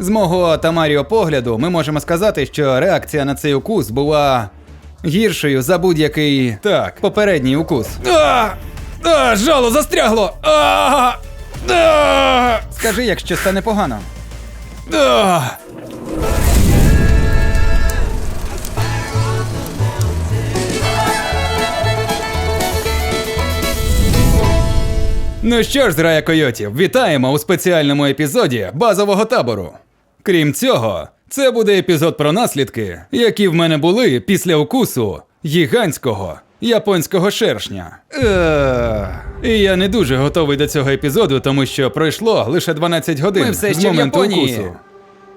З мого та Маріо погляду, ми можемо сказати, що реакція на цей укус була гіршою за будь-який Так. попередній укус. А! А, жало застрягло! А! А! Скажи, якщо стане погано. А! Ну що ж, зрая койотів, вітаємо у спеціальному епізоді базового табору. Крім цього, це буде епізод про наслідки, які в мене були після укусу гігантського японського шершня. І я не дуже готовий до цього епізоду, тому що пройшло лише 12 годин Ми все з ще в моменту Японії. укусу.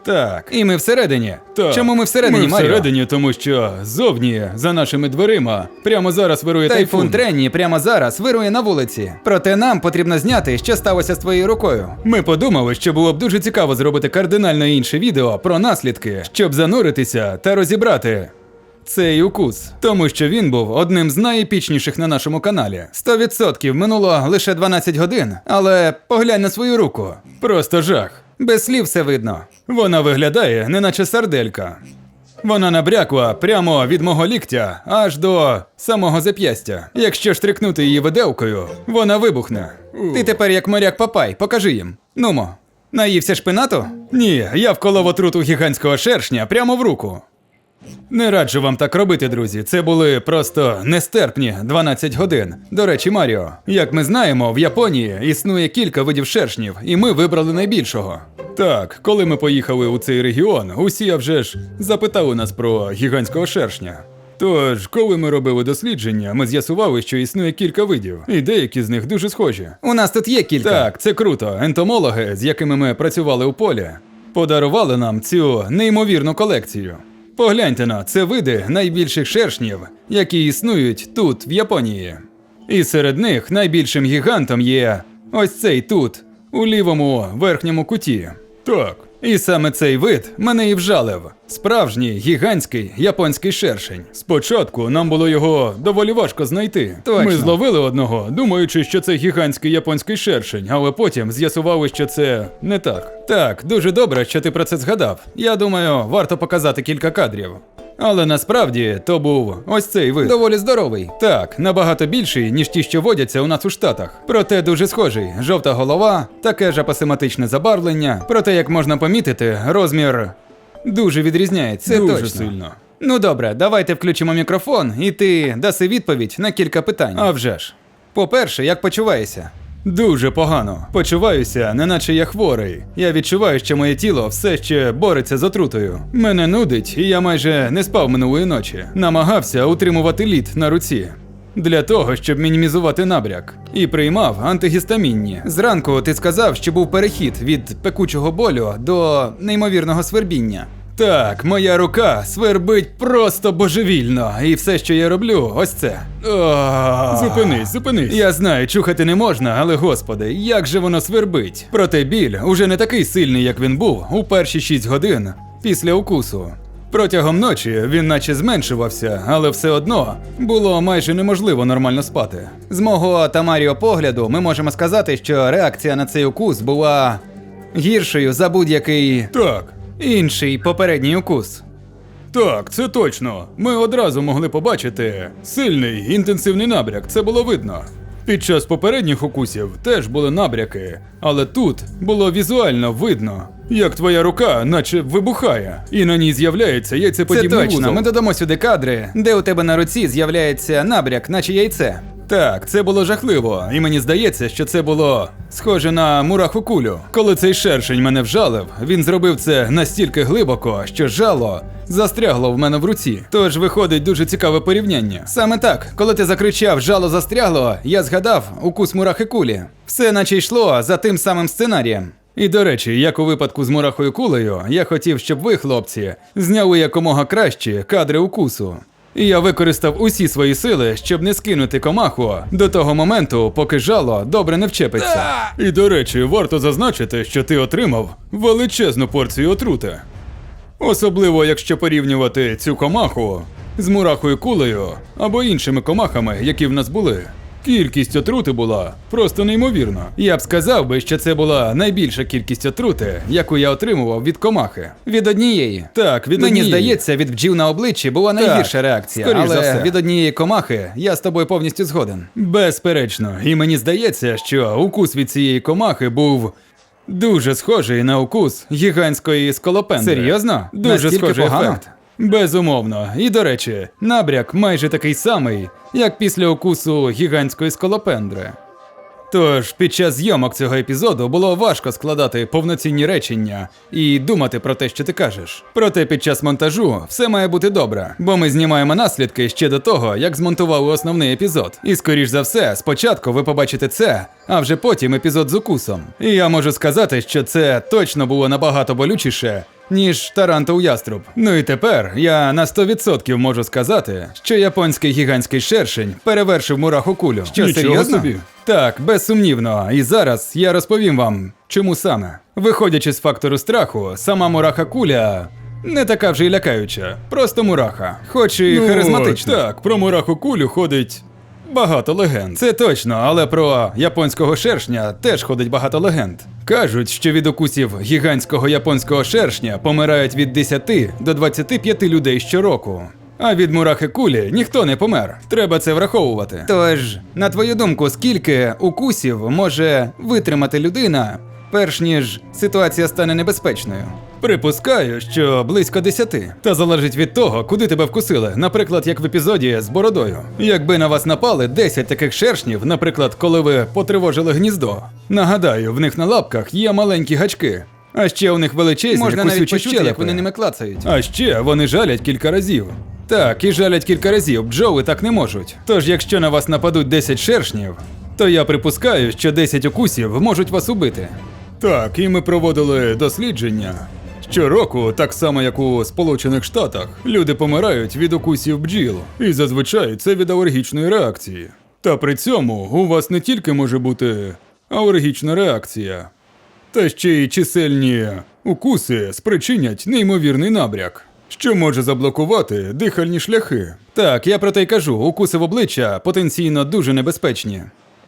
Так, і ми всередині. Так. Чому ми всередині, Ми Маріо? всередині, тому що зовні, за нашими дверима, прямо зараз вирує Тайфун тайфун. Тренні прямо зараз вирує на вулиці. Проте нам потрібно зняти, що сталося з твоєю рукою. Ми подумали, що було б дуже цікаво зробити кардинально інше відео про наслідки, щоб зануритися та розібрати цей укус, тому що він був одним з найепічніших на нашому каналі. 100% минуло лише 12 годин, але поглянь на свою руку. Просто жах. Без слів все видно. Вона виглядає, неначе сарделька. Вона набрякла прямо від мого ліктя аж до самого зап'ястя. Якщо штрикнути її виделкою, вона вибухне. Ти тепер як моряк Папай, покажи їм. Нумо. Наївся шпинату? Ні, я вколов отруту гігантського шершня прямо в руку. Не раджу вам так робити, друзі. Це були просто нестерпні 12 годин. До речі, Маріо, як ми знаємо, в Японії існує кілька видів шершнів, і ми вибрали найбільшого. Так, коли ми поїхали у цей регіон, усі а вже ж запитали нас про гігантського шершня. Тож, коли ми робили дослідження, ми з'ясували, що існує кілька видів, і деякі з них дуже схожі. У нас тут є кілька. Так, це круто. Ентомологи, з якими ми працювали у полі, подарували нам цю неймовірну колекцію. Погляньте на це види найбільших шершнів, які існують тут, в Японії. І серед них найбільшим гігантом є ось цей тут, у лівому верхньому куті. Так. І саме цей вид мене і вжалив. Справжній гігантський японський шершень. Спочатку нам було його доволі важко знайти. Точно. Ми зловили одного, думаючи, що це гігантський японський шершень, але потім з'ясували, що це не так. Так, дуже добре, що ти про це згадав. Я думаю, варто показати кілька кадрів. Але насправді то був ось цей вид. Доволі здоровий. Так, набагато більший, ніж ті, що водяться у нас у Штатах. Проте дуже схожий. Жовта голова, таке ж апосематичне забарвлення. Проте, як можна помітити, розмір дуже відрізняється. Це дуже точно. сильно. Ну добре, давайте включимо мікрофон, і ти даси відповідь на кілька питань. А вже ж. По-перше, як почуваєшся? Дуже погано. Почуваюся, неначе я хворий. Я відчуваю, що моє тіло все ще бореться з отрутою. Мене нудить, і я майже не спав минулої ночі. Намагався утримувати лід на руці. Для того, щоб мінімізувати набряк, і приймав антигістамінні. Зранку ти сказав, що був перехід від пекучого болю до неймовірного свербіння. Так, моя рука свербить просто божевільно, і все, що я роблю, ось це. Зупинись, зупинись. Я знаю, чухати не можна, але господи, як же воно свербить. Проте біль уже не такий сильний, як він був у перші 6 годин після укусу. Протягом ночі він наче зменшувався, але все одно було майже неможливо нормально спати. З мого та Маріо погляду, ми можемо сказати, що реакція на цей укус була гіршою за будь-який Так, інший попередній укус. Так, це точно. Ми одразу могли побачити сильний інтенсивний набряк, це було видно. Під час попередніх укусів теж були набряки, але тут було візуально видно, як твоя рука наче вибухає, і на ній з'являється Це точно. вузол. Ми додамо сюди кадри, де у тебе на руці з'являється набряк, наче яйце. Так, це було жахливо, і мені здається, що це було схоже на мураху кулю. Коли цей шершень мене вжалив, він зробив це настільки глибоко, що жало застрягло в мене в руці. Тож виходить дуже цікаве порівняння. Саме так, коли ти закричав жало застрягло, я згадав укус мурахи кулі. Все наче йшло за тим самим сценарієм. І до речі, як у випадку з мурахою кулею, я хотів, щоб ви, хлопці, зняли якомога кращі кадри укусу. І я використав усі свої сили, щоб не скинути комаху до того моменту, поки жало добре не вчепиться. І до речі, варто зазначити, що ти отримав величезну порцію отрути. Особливо, якщо порівнювати цю комаху з мурахою кулею або іншими комахами, які в нас були. Кількість отрути була просто неймовірна. Я б сказав би, що це була найбільша кількість отрути, яку я отримував від комахи. Від однієї. Так, від Мені однієї. здається, від бджіл на обличчі була найгірша реакція. скоріш але за все. від однієї комахи я з тобою повністю згоден. Безперечно, і мені здається, що укус від цієї комахи був дуже схожий на укус гігантської скалопендри. Серйозно? Дуже Настільки схожий погано? ефект. Безумовно. І до речі, набряк майже такий самий, як після укусу гігантської скалопендри. Тож під час зйомок цього епізоду було важко складати повноцінні речення і думати про те, що ти кажеш. Проте під час монтажу все має бути добре, бо ми знімаємо наслідки ще до того, як змонтували основний епізод. І скоріш за все, спочатку ви побачите це, а вже потім епізод з укусом. І я можу сказати, що це точно було набагато болючіше. Ніж Тарантов яструб. Ну і тепер я на 100% можу сказати, що японський гігантський шершень перевершив мураху кулю. Що, Нічого серйозно? собі. Так, безсумнівно. І зараз я розповім вам, чому саме. Виходячи з фактору страху, сама мураха куля не така вже й лякаюча, просто мураха. Хоч і Ну, харизматична. Так, про мураху кулю ходить. Багато легенд. Це точно, але про японського шершня теж ходить багато легенд. Кажуть, що від укусів гігантського японського шершня помирають від 10 до 25 людей щороку. А від мурахи кулі ніхто не помер. Треба це враховувати. Тож, на твою думку, скільки укусів може витримати людина, перш ніж ситуація стане небезпечною? Припускаю, що близько 10. Та залежить від того, куди тебе вкусили. Наприклад, як в епізоді з бородою. Якби на вас напали 10 таких шершнів, наприклад, коли ви потривожили гніздо. Нагадаю, в них на лапках є маленькі гачки. А ще у них величезні Можна навіть почути, щелепи. як вони ними клацають. А ще вони жалять кілька разів. Так, і жалять кілька разів, бджоли так не можуть. Тож, якщо на вас нападуть 10 шершнів, то я припускаю, що 10 укусів можуть вас убити. Так, і ми проводили дослідження. Щороку, так само як у Сполучених Штатах, люди помирають від укусів бджіл, і зазвичай це від алергічної реакції. Та при цьому у вас не тільки може бути алергічна реакція, та ще й чисельні укуси спричинять неймовірний набряк, що може заблокувати дихальні шляхи. Так, я про те й кажу, укуси в обличчя потенційно дуже небезпечні.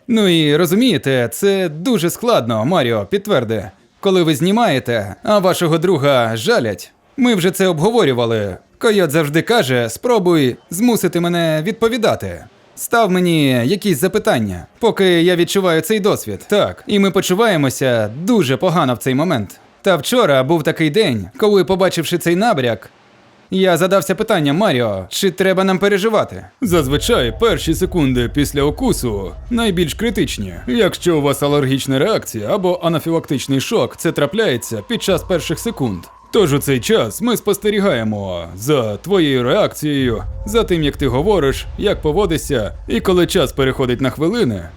Ну і розумієте, це дуже складно, Маріо, підтверди. Коли ви знімаєте, а вашого друга жалять. Ми вже це обговорювали. Койот завжди каже: спробуй змусити мене відповідати. Став мені якісь запитання, поки я відчуваю цей досвід. Так. І ми почуваємося дуже погано в цей момент. Та вчора був такий день, коли, побачивши цей набряк, я задався питанням Маріо, чи треба нам переживати? Зазвичай перші секунди після укусу найбільш критичні. Якщо у вас алергічна реакція або анафілактичний шок, це трапляється під час перших секунд. Тож у цей час ми спостерігаємо за твоєю реакцією, за тим, як ти говориш, як поводишся, і коли час переходить на хвилини,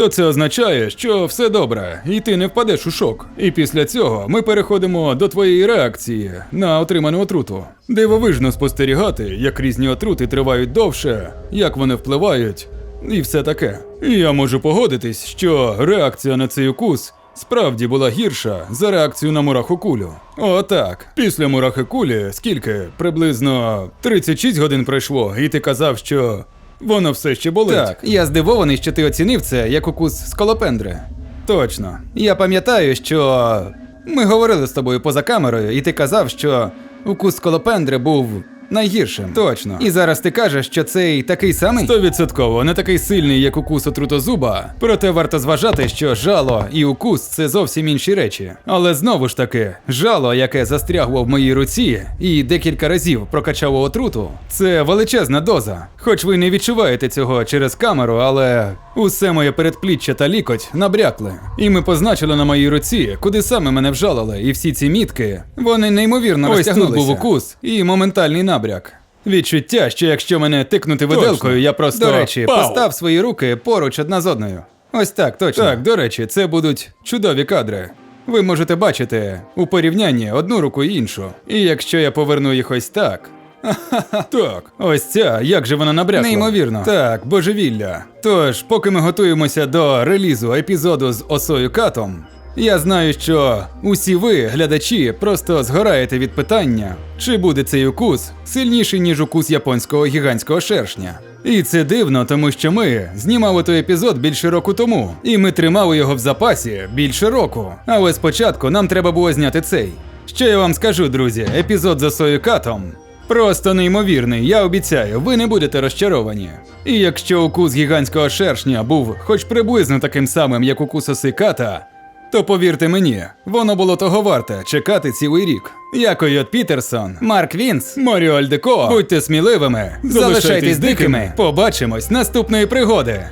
то це означає, що все добре, і ти не впадеш у шок. І після цього ми переходимо до твоєї реакції на отриману отруту. Дивовижно спостерігати, як різні отрути тривають довше, як вони впливають, і все таке. І я можу погодитись, що реакція на цей укус справді була гірша за реакцію на мураху кулю. О, так. Після мурахи кулі скільки? Приблизно 36 годин пройшло, і ти казав, що воно все ще болить. Так, я здивований, що ти оцінив це як укус скалопендри. Точно. Я пам'ятаю, що ми говорили з тобою поза камерою, і ти казав, що укус скалопендри був найгіршим. Точно. І зараз ти кажеш, що цей такий самий? Стовідсотково не такий сильний, як укус отрутозуба, проте варто зважати, що жало і укус це зовсім інші речі. Але знову ж таки, жало, яке застрягло в моїй руці і декілька разів прокачало отруту, це величезна доза. Хоч ви не відчуваєте цього через камеру, але усе моє передпліччя та лікоть набрякли. І ми позначили на моїй руці, куди саме мене вжалили, і всі ці мітки, Вони неймовірно Ось тут був укус і моментальний набряк. Відчуття, що якщо мене тикнути виделкою, я просто До речі, Пау! постав свої руки поруч одна з одною. Ось так, точно. Так, до речі, це будуть чудові кадри. Ви можете бачити у порівнянні одну руку і іншу. І якщо я поверну їх ось так. Так, ось ця, як же вона набрякла. Неймовірно. Так, божевілля. Тож, поки ми готуємося до релізу епізоду з осою катом, Я знаю, що усі ви, глядачі, просто згораєте від питання, чи буде цей укус сильніший, ніж укус японського гігантського шершня. І це дивно, тому що ми знімали той епізод більше року тому, і ми тримали його в запасі більше року. Але спочатку нам треба було зняти цей. Що я вам скажу, друзі, епізод за Сою Катом Просто неймовірний, я обіцяю, ви не будете розчаровані. І якщо укус гігантського шершня був хоч приблизно таким самим, як укус оси ката, то повірте мені, воно було того варте чекати цілий рік. Я Койот Пітерсон, Марк Вінс, Моріо Альдеко. Будьте сміливими, залишайтесь дикими. Побачимось наступної пригоди.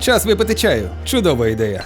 Час випити чаю. Чудова ідея.